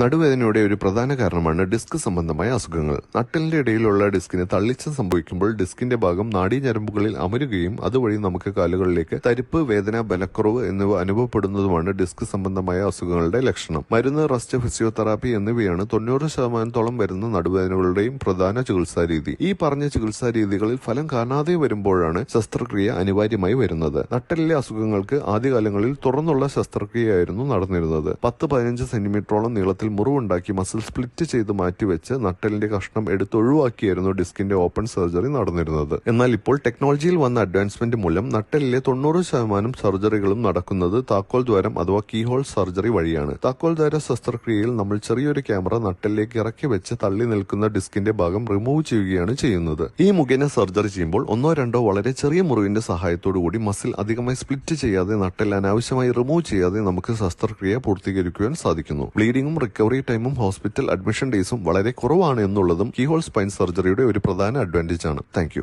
നടുവേദനയുടെ ഒരു പ്രധാന കാരണമാണ് ഡിസ്ക് സംബന്ധമായ അസുഖങ്ങൾ. നട്ടലിന്റെ ഇടയിലുള്ള ഡിസ്കിന് തള്ളിച്ച സംഭവിക്കുമ്പോൾ ഡിസ്കിന്റെ ഭാഗം നാഡീഞരമ്പുകളിൽ അമരുകയും അതുവഴി നമുക്ക് കാലുകളിലേക്ക് തരിപ്പ് വേദന ബലക്കുറവ് എന്നിവ അനുഭവപ്പെടുന്നതുമാണ് ഡിസ്ക് സംബന്ധമായ അസുഖങ്ങളുടെ ലക്ഷണം. മരുന്ന് റസ്റ്റ് ഫിസിയോതെറാപ്പി എന്നിവയാണ് തൊണ്ണൂറ് ശതമാനത്തോളം വരുന്ന നടുവേദനകളുടെയും പ്രധാന ചികിത്സാ രീതി. ഈ പറഞ്ഞ ചികിത്സാ രീതികളിൽ ഫലം കാണാതെ വരുമ്പോഴാണ് ശസ്ത്രക്രിയ അനിവാര്യമായി വരുന്നത്. നട്ടലിലെ അസുഖങ്ങൾക്ക് ആദ്യകാലങ്ങളിൽ തുറന്നുള്ള ശസ്ത്രക്രിയയായിരുന്നു നടന്നിരുന്നത്. പത്ത് പതിനഞ്ച് സെന്റിമീറ്ററോളം നീളത്തിൽ മുറിവുണ്ടാക്കി മസിൽ സ്പ്ലിറ്റ് ചെയ്ത് മാറ്റിവെച്ച് നട്ടലിന്റെ കഷ്ണം എടുത്തൊഴിവാക്കിയായിരുന്നു ഡിസ്കിന്റെ ഓപ്പൺ സർജറി നടന്നിരുന്നത്. എന്നാൽ ഇപ്പോൾ ടെക്നോളജിയിൽ വന്ന അഡ്വാൻസ്മെന്റ് മൂലം നട്ടലിലെ തൊണ്ണൂറ് ശതമാനം സർജറികളും നടക്കുന്നത് താക്കോൽ ദ്വാരം അഥവാ കീഹോൾ സർജറി വഴിയാണ്. താക്കോൽ ദ്വാര ശസ്ത്രക്രിയയിൽ നമ്മൾ ചെറിയൊരു ക്യാമറ നട്ടലിലേക്ക് ഇറക്കി വെച്ച് തള്ളി നിൽക്കുന്ന ഡിസ്കിന്റെ ഭാഗം റിമൂവ് ചെയ്യുകയാണ് ചെയ്യുന്നത്. ഈ മുഖേന സർജറി ചെയ്യുമ്പോൾ ഒന്നോ രണ്ടോ വളരെ ചെറിയ മുറിവിന്റെ സഹായത്തോടു കൂടി മസിൽ അധികമായി സ്പ്ലിറ്റ് ചെയ്യാതെ നട്ടൽ അനാവശ്യമായി റിമൂവ് ചെയ്യാതെ നമുക്ക് ശസ്ത്രക്രിയ പൂർത്തീകരിക്കുവാൻ സാധിക്കുന്നു. ബ്ലീഡിംഗും റിക്കവറി ടൈമും ഹോസ്പിറ്റൽ അഡ്മിഷൻ ഡേയ്സും വളരെ കുറവാണ് എന്നുള്ളതും കീഹോൾ സ്പൈൻ സർജറിയുടെ ഒരു പ്രധാന അഡ്വാന്റേജ് ആണ്. താങ്ക്